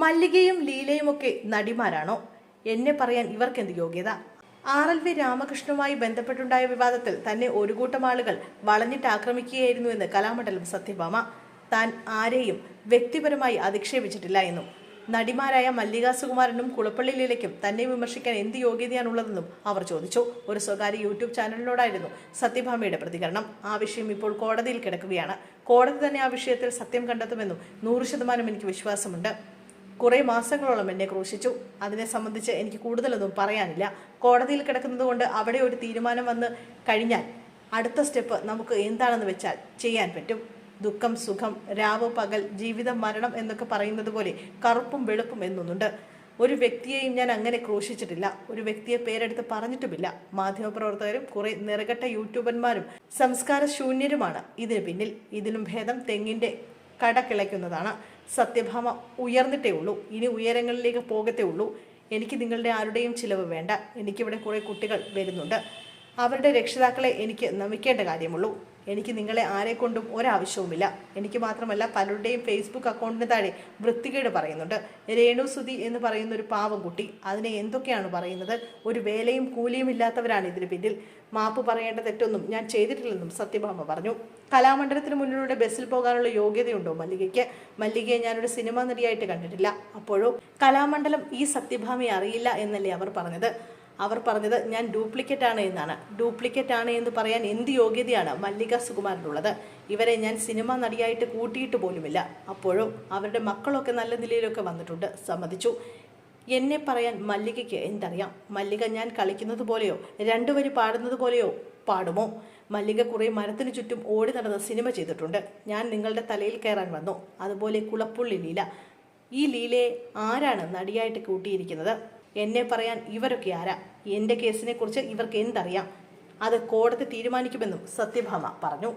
മല്ലികയും ലീലയും ഒക്കെ നടിമാരാണോ? എന്നെ പറയാൻ ഇവർക്കെന്ത് യോഗ്യത? ആർ എൽ വി രാമകൃഷ്ണനുമായി ബന്ധപ്പെട്ടുണ്ടായ വിവാദത്തിൽ തന്നെ ഒരു കൂട്ടം ആളുകൾ വളഞ്ഞിട്ട് ആക്രമിക്കുകയായിരുന്നു എന്ന് കലാമണ്ഡലം സത്യഭാമ. താൻ ആരെയും വ്യക്തിപരമായി അധിക്ഷേപിച്ചിട്ടില്ല എന്നും നടിമാരായ മല്ലിക സുകുമാരനും കുളപ്പള്ളി ലീലയ്ക്കും തന്നെ വിമർശിക്കാൻ എന്ത് യോഗ്യതയാണുള്ളതെന്നും അവർ ചോദിച്ചു. ഒരു സ്വകാര്യ യൂട്യൂബ് ചാനലിനോടായിരുന്നു സത്യഭാമയുടെ പ്രതികരണം. ആ വിഷയം ഇപ്പോൾ കോടതിയിൽ കിടക്കുകയാണ്. കോടതി തന്നെ ആ വിഷയത്തിൽ സത്യം കണ്ടെത്തുമെന്നും നൂറ് ശതമാനം എനിക്ക് വിശ്വാസമുണ്ട്. കുറേ മാസങ്ങളോളം എന്നെ ക്രൂശിച്ചു. അതിനെ സംബന്ധിച്ച് എനിക്ക് കൂടുതലൊന്നും പറയാനില്ല. കോടതിയിൽ കിടക്കുന്നതുകൊണ്ട് അവിടെ ഒരു തീരുമാനം വന്ന് കഴിഞ്ഞാൽ അടുത്ത സ്റ്റെപ്പ് നമുക്ക് എന്താണെന്ന് വെച്ചാൽ ചെയ്യാൻ പറ്റും. ദുഃഖം സുഖം രാവ് പകൽ ജീവിതം മരണം എന്നൊക്കെ പറയുന്നത് പോലെ കറുപ്പും വെളുപ്പും എന്നൊന്നുണ്ട്. ഒരു വ്യക്തിയെയും ഞാൻ അങ്ങനെ ക്രൂശിച്ചിട്ടില്ല. ഒരു വ്യക്തിയെ പേരെടുത്ത് പറഞ്ഞിട്ടുമില്ല. മാധ്യമപ്രവർത്തകരും കുറെ നിറകെട്ട യൂട്യൂബന്മാരും സംസ്കാര ശൂന്യരുമാണ്. ഇതിന് പിന്നിൽ ഇതിലും ഭേദം തെങ്ങിന്റെ കട കിളയ്ക്കുന്നതാണ്. സത്യഭാമ ഉയർന്നിട്ടേ ഉള്ളൂ. ഇനി ഉയരങ്ങളിലേക്ക് പോകത്തേ ഉള്ളൂ. എനിക്ക് നിങ്ങളുടെ ആരുടെയും ചിലവ് വേണ്ട. എനിക്കിവിടെ കുറേ കുട്ടികൾ വരുന്നുണ്ട്. അവരുടെ രക്ഷിതാക്കളെ എനിക്ക് നമിക്കേണ്ട കാര്യമുള്ളൂ. എനിക്ക് നിങ്ങളെ ആരെക്കൊണ്ടും ഒരാവശ്യവുമില്ല. എനിക്ക് മാത്രമല്ല പലരുടെയും ഫേസ്ബുക്ക് അക്കൗണ്ടിന് താഴെ വൃത്തികേട് പറയുന്നുണ്ട്. രേണു സുധി എന്ന് പറയുന്ന ഒരു പാവം കുട്ടി. അതിനെ എന്തൊക്കെയാണ് പറയുന്നത്? ഒരു വേലയും കൂലിയും ഇല്ലാത്തവരാണ് ഇതിന് പിന്നിൽ. മാപ്പ് പറയേണ്ട തെറ്റൊന്നും ഞാൻ ചെയ്തിട്ടില്ലെന്നും സത്യഭാമ പറഞ്ഞു. കലാമണ്ഡലത്തിന് മുന്നിലൂടെ ബസ്സിൽ പോകാനുള്ള യോഗ്യതയുണ്ടോ മല്ലികയ്ക്ക്? മല്ലികയെ ഞാനൊരു സിനിമാ നടിയായിട്ട് കണ്ടിട്ടില്ല. അപ്പോഴോ? കലാമണ്ഡലം ഈ സത്യഭാമയെ അറിയില്ല എന്നല്ലേ അവർ പറഞ്ഞത്? അവർ പറഞ്ഞത് ഞാൻ ഡ്യൂപ്ലിക്കേറ്റ് ആണ് എന്നാണ്. ഡ്യൂപ്ലിക്കേറ്റ് ആണ് എന്ന് പറയാൻ എന്ത് യോഗ്യതയാണ് മല്ലിക സുകുമാരനുള്ളത്? ഇവരെ ഞാൻ സിനിമ നടിയായിട്ട് കൂട്ടിയിട്ട് പോലുമില്ല. അപ്പോഴും അവരുടെ മക്കളൊക്കെ നല്ല നിലയിലൊക്കെ വന്നിട്ടുണ്ട്. സമ്മതിച്ചു. എന്നെ പറയാൻ മല്ലികയ്ക്ക് എന്തറിയാം? മല്ലിക ഞാൻ കളിക്കുന്നത് പോലെയോ രണ്ടുപേര് പാടുന്നത് പോലെയോ പാടുമോ? മല്ലിക കുറേ മരത്തിന് ചുറ്റും ഓടി നടന്ന് സിനിമ ചെയ്തിട്ടുണ്ട്. ഞാൻ നിങ്ങളുടെ തലയിൽ കയറാൻ വന്നു. അതുപോലെ കുളപ്പുള്ളി ലീല. ഈ ലീലയെ ആരാണ് നടിയായിട്ട് കൂട്ടിയിരിക്കുന്നത്? എന്നെ പറയാൻ ഇവരൊക്കെ ആരാ? എന്റെ കേസിനെ കുറിച്ച് ഇവർക്ക് എന്തറിയാം അത് കോടതി തീരുമാനിക്കുമെന്നും സത്യഭാമ പറഞ്ഞു.